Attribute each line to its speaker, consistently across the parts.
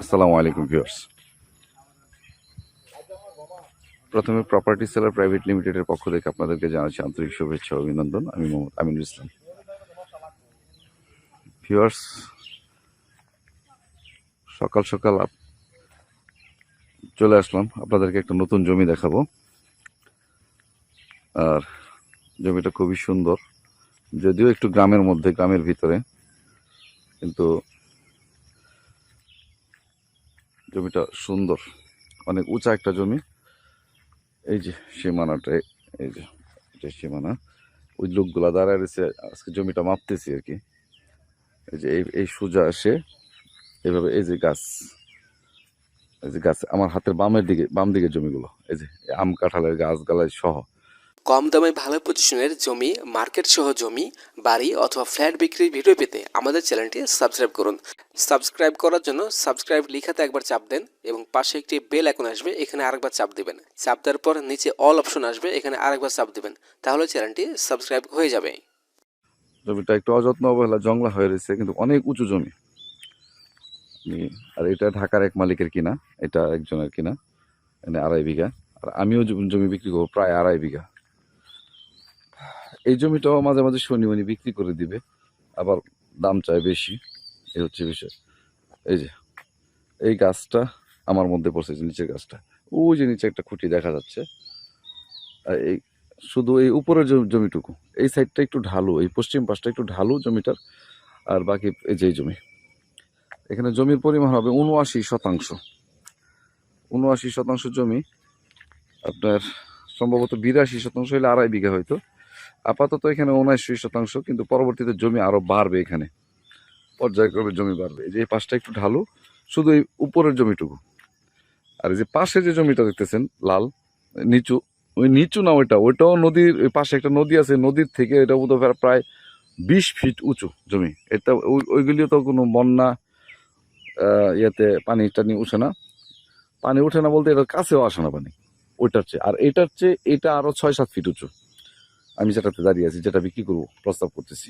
Speaker 1: আসসালামু আলাইকুম, ভিউয়ার্স। প্রথমে প্রপার্টি সেলার প্রাইভেট লিমিটেডের পক্ষ থেকে আপনাদেরকে জানাচ্ছি আন্তরিক শুভেচ্ছা অভিনন্দন। আমি মোহাম্মদ আমিনুল ইসলাম। ভিউয়ার্স, সকাল সকাল চলে আসলাম। আপনাদেরকে একটা নতুন জমি দেখাবো। আর জমিটা খুবই সুন্দর। যদিও একটু গ্রামের মধ্যে, গ্রামের ভিতরে। কিন্তু জমিটা সুন্দর। অনেক উঁচা একটা জমি। এই যে সীমানাটা, এই যে এটা সীমানা। ওই লোকগুলা দাঁড়ায় রয়েছে, আজকে জমিটা মাপতেছি আর কি। এই যে এই সোজা আসে এইভাবে এই যে গাছ, এই যে গাছ, আমার হাতের বামের দিকে, বাম দিকে জমিগুলো, এই যে আম, কাঁঠালের গাছ, গালাই সহ।
Speaker 2: কম দামে ভালো পজিশনের জমি মার্কেট সহ জমি, বাড়ি অথবা ফ্ল্যাট বিক্রির ভিডিও পেতে আমাদের চ্যানেলটি সাবস্ক্রাইব করুন। সাবস্ক্রাইব করার জন্য সাবস্ক্রাইব লিখাতে একবার চাপ দেন এবং পাশে একটি বেল আইকন আসবে, এখানে আরেকবার চাপ দেবেন। চাপ দেওয়ার পর নিচে অল অপশন আসবে, এখানে আরেকবার চাপ দেবেন। তাহলে চ্যানেলটি সাবস্ক্রাইব হয়ে যাবে।
Speaker 1: জমিটা একটু অযত্ন অবহেলা, জংলা হয়ে রয়েছে, কিন্তু অনেক উঁচু জমি। আর এটা ঢাকার এক মালিকের কিনা, এটা একজনের কিনা মানে আড়াই বিঘা। আর আমিও জমি বিক্রি করব, প্রায় আড়াই বিঘা। এই জমিটাও মাঝে মাঝে শনি মনি বিক্রি করে দিবে, আবার দাম চায় বেশি এই হচ্ছে বিষয়। এই যে, এই গাছটা আমার মধ্যে পড়ছে নিচের গাছটা। ওই যে নিচে একটা খুঁটি দেখা যাচ্ছে। আর এই, শুধু এই উপরের জমি- জমিটুকু। এই সাইডটা একটু ঢালু, এই পশ্চিম পাশটা একটু ঢালু জমিটার, আর বাকি এই যে জমি। এখানে জমির পরিমাণ হবে উনআশি শতাংশ। উনআশি শতাংশ জমি, আপনার সম্ভবত বিরাশি শতাংশ হলে আড়াই বিঘা হয়তো আপাতত এখানে উনআশি শতাংশ, কিন্তু পরবর্তীতে জমি আরও বাড়বে এখানে। পর্যায়ক্রমে জমি বাড়বে। এই যে এই পাশটা একটু ঢালু, শুধু এই উপরের জমিটুকু। আর এই যে পাশে যে জমিটা দেখতেছেন, লাল, নিচু, ওই নিচু না ওইটা, ওইটাও নদীর, ওই পাশে একটা নদী আছে, নদীর থেকে এটা বোধহয় প্রায় বিশ ফিট উঁচু জমি। এটা ওই- ওইগুলিও তো কোনো বন্যা ইয়েতে পানি টানি উঠে না। পানি উঠে না বলতে এটার কাছেও আসে না পানি, ওইটার চেয়ে। আর এটার চেয়ে এটা আরও ছয় সাত ফিট উঁচু। আমি যেটাতে দাঁড়িয়ে আছি, যেটা বিক্রি করব, প্রস্তাব করতেছি।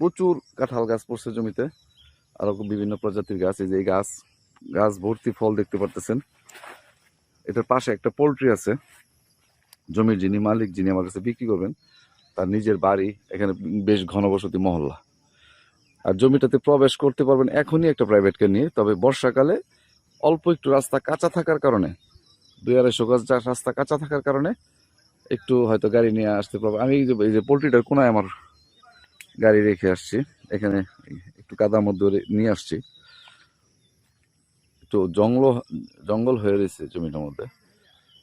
Speaker 1: প্রচুর কাঁঠাল গাছ পড়ছে জমিতে, আরও বিভিন্ন প্রজাতির গাছ, এই যে এই গাছ গাছ ভর্তি ফল দেখতে পারতেছেন। এটার পাশে একটা পোলট্রি আছে, জমির যিনি মালিক, যিনি আমার কাছে বিক্রি করবেন, তার নিজের বাড়ি, এখানে বেশ ঘনবসতি মহল্লা। আর জমিটাতে প্রবেশ করতে পারবেন এখনই একটা প্রাইভেটকে নিয়ে, তবে বর্ষাকালে অল্প একটু রাস্তা কাঁচা থাকার কারণে, দুই আড়াইশো গাছ রাস্তা কাঁচা থাকার কারণে একটু হয়তো গাড়ি নিয়ে আসতে পারব। আমি এই যে এই যে পোলট্রিটার কোনায় আমার গাড়ি রেখে আসছি এখানে একটু কাদার মধ্যে নিয়ে আসছি। একটু জঙ্গল জঙ্গল হয়ে রয়েছে জমিটার মধ্যে।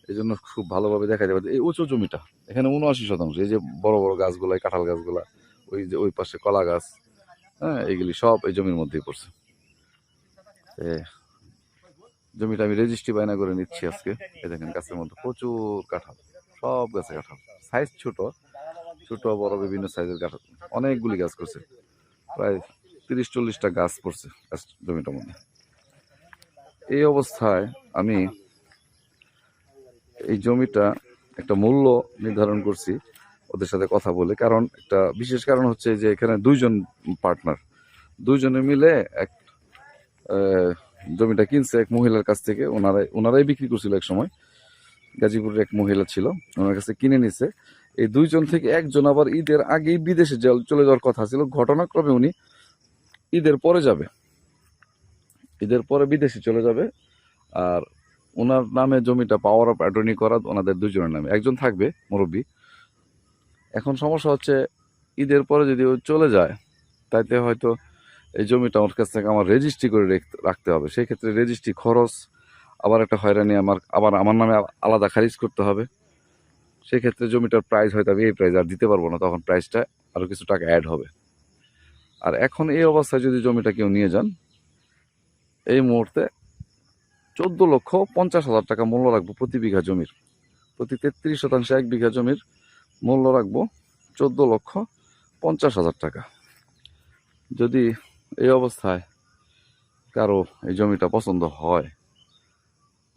Speaker 1: এই জন্য খুব ভালোভাবে দেখা যাবে এই উঁচু জমিটা এখানে উনআশি শতাংশ এই যে বড় বড় গাছগুলা কাঁঠাল গাছগুলা ওই যে ওই পাশে কলা গাছ হ্যাঁ এইগুলি সব এই জমির মধ্যেই পড়ছে। এ, জমিটা আমি রেজিস্ট্রি বায়না করে নিচ্ছি আজকে। এই দেখেন গাছের মধ্যে প্রচুর কাঁঠাল। সব গাছে কাঁঠাল। সাইজ ছোট ছোট, বড়, বিভিন্ন সাইজের কাঁঠাল। অনেকগুলি গাছ করছে। প্রায় তিরিশ চল্লিশটা গাছ পড়ছে জমিটার মধ্যে। এই অবস্থায় আমি এই জমিটা একটা মূল্য নির্ধারণ করছি ওদের সাথে কথা বলে। কারণ একটা বিশেষ কারণ হচ্ছে যে এখানে দুইজন পার্টনার দুইজনে মিলে এক জমিটা কিনছে এক মহিলার কাছ থেকে। ওনারাই ওনারাই বিক্রি করছিল এক সময়। গাজীপুরের এক মহিলা ছিল, ওনার কাছে কিনে নিছে। এই দুইজন থেকে একজন আবার ঈদের আগেই বিদেশে চলে যাওয়ার কথা ছিল। ঘটনাক্রমে উনি ঈদের পরে যাবে। ঈদের পরে বিদেশে চলে যাবে। আর ওনার নামে জমিটা পাওয়ার অফ অ্যাটর্নি করা ওনাদের দুজনের নামে। একজন থাকবে, মুরব্বী। এখন সমস্যা হচ্ছে, ঈদের পরে যদি ও চলে যায়, তাইতে হয়তো এই জমিটা ওর কাছ থেকে আমার রেজিস্ট্রি করে রেখ- রাখতে হবে। সেই ক্ষেত্রে রেজিস্ট্রি খরচ আবার একটা হয়রানি আমার, আবার আমার নামে আলাদা খারিজ করতে হবে। সেই ক্ষেত্রে জমিটার প্রাইস হয়তো আমি এই প্রাইস আর দিতে পারব না, তখন প্রাইসটা আরও কিছু টাকা অ্যাড হবে। আর এখন এই অবস্থায় যদি জমিটা কেউ নিয়ে যান, এই মুহূর্তে চোদ্দ লক্ষ পঞ্চাশ হাজার টাকা মূল্য রাখব প্রতি বিঘা জমির। প্রতি তেত্রিশ শতাংশ এক বিঘা জমির মূল্য রাখব চোদ্দ লক্ষ পঞ্চাশ হাজার টাকা। যদি এই অবস্থায় কারও এই জমিটা পছন্দ হয়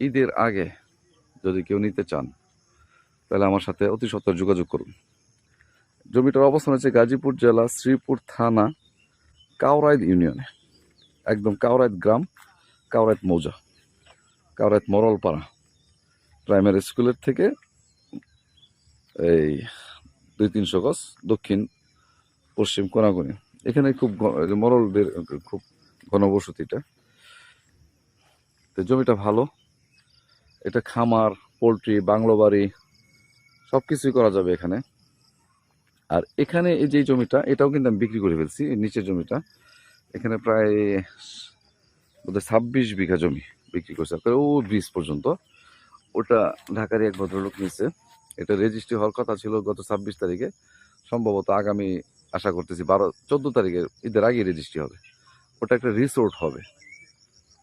Speaker 1: ঈদের আগে যদি কেউ নিতে চান, তাহলে আমার সাথে অতি সত্বর যোগাযোগ করুন। জমিটার অবস্থান হচ্ছে গাজীপুর জেলা শ্রীপুর থানা কাউরাইদ ইউনিয়নে। একদম কাউরাইত গ্রাম কাউরাইত মৌজা কাউরাইত মরলপাড়া প্রাইমারি স্কুলের থেকে এই দুই তিনশো গজ দক্ষিণ পশ্চিম কোনাগুনি। এখানে খুব মরলদের খুব ঘনবসতিটা। তো জমিটা ভালো এটা খামার, পোলট্রি, বাংলো বাড়ি সব কিছুই করা যাবে এখানে। আর এখানে এই যে জমিটা, এটাও কিন্তু আমি বিক্রি করে ফেলছি নিচের জমিটা। এখানে প্রায় বোধহয় ছাব্বিশ বিঘা জমি বিক্রি করছে আপনার ও ব্রিজ পর্যন্ত। ওটা ঢাকারই এক ভদ্রলোক নিচ্ছে এটা রেজিস্ট্রি হওয়ার কথা ছিল গত ছাব্বিশ তারিখে। সম্ভবত আগামী, আশা করতেছি বারো, চোদ্দ তারিখে ঈদের আগে রেজিস্ট্রি হবে। ওটা একটা রিসোর্ট হবে।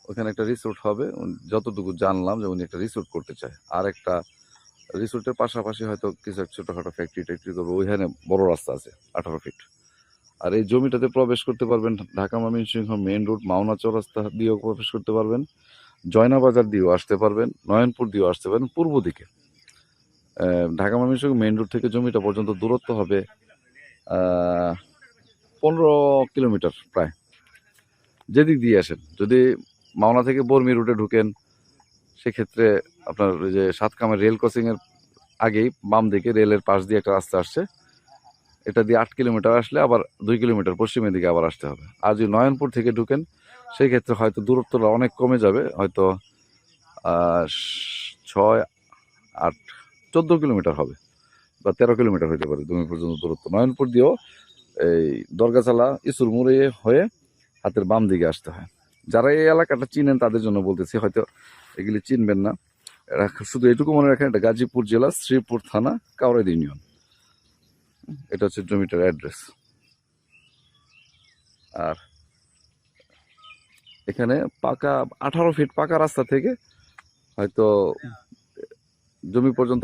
Speaker 1: ওখানে একটা রিসোর্ট হবে। যতটুকু জানলাম যে উনি একটা রিসোর্ট করতে চায়। আর একটা রিসোর্টের পাশাপাশি হয়তো কিছু এক ছোটোখাটো ফ্যাক্টরি ট্যাক্টরি করবে। ওইখানে বড় রাস্তা আছে, আঠারো ফিট আর এই জমিটাতে প্রবেশ করতে পারবেন ঢাকা ময়মনসিংহ মেন রোড মাওনা চৌরাস্তা দিয়েও প্রবেশ করতে পারবেন। জয়না বাজার দিয়েও আসতে পারবেন, নয়নপুর দিয়েও আসতে পারবেন পূর্ব দিকে। ঢাকা ময়মনসিংহ মেন রোড থেকে জমিটা পর্যন্ত দূরত্ব হবে পনেরো কিলোমিটার প্রায়। যেদিক দিয়ে আসেন, যদি মাওনা থেকে বর্মি রুটে ঢুকেন, সেক্ষেত্রে আপনার ওই যে সাতকামের রেল ক্রসিং এর আগেই বাম দিকে রেলের পাশ দিয়ে একটা রাস্তা আসছে। এটা দিয়ে আট কিলোমিটার আসলে আবার দুই কিলোমিটার পশ্চিমের দিকে আবার আসতে হবে। আর যদি নয়নপুর থেকে ঢুকেন সেই ক্ষেত্রে হয়তো দূরত্বটা অনেক কমে যাবে, হয়তো ছয়, আট, চোদ্দ কিলোমিটার হবে বা তেরো কিলোমিটার হতে পারে তুমি পর্যন্ত দূরত্ব। নয়নপুর দিয়েও এই দরগাছালা ইসুর মুড়ে হয়ে হাতের বাম দিকে আসতে হয়। যারা এই এলাকাটা চিনেন তাদের জন্য বলতেছি হয়তো এগুলি চিনবেন না। শুধু এটুকু মনে রাখেন এটা গাজীপুর জেলা শ্রীপুর থানা কাউরাইদ ইউনিয়ন। এটা হচ্ছে জমিটার অ্যাড্রেস। আর এখানে পাকা আঠারো ফিট পাকা রাস্তা থেকে হয়তো জমি পর্যন্ত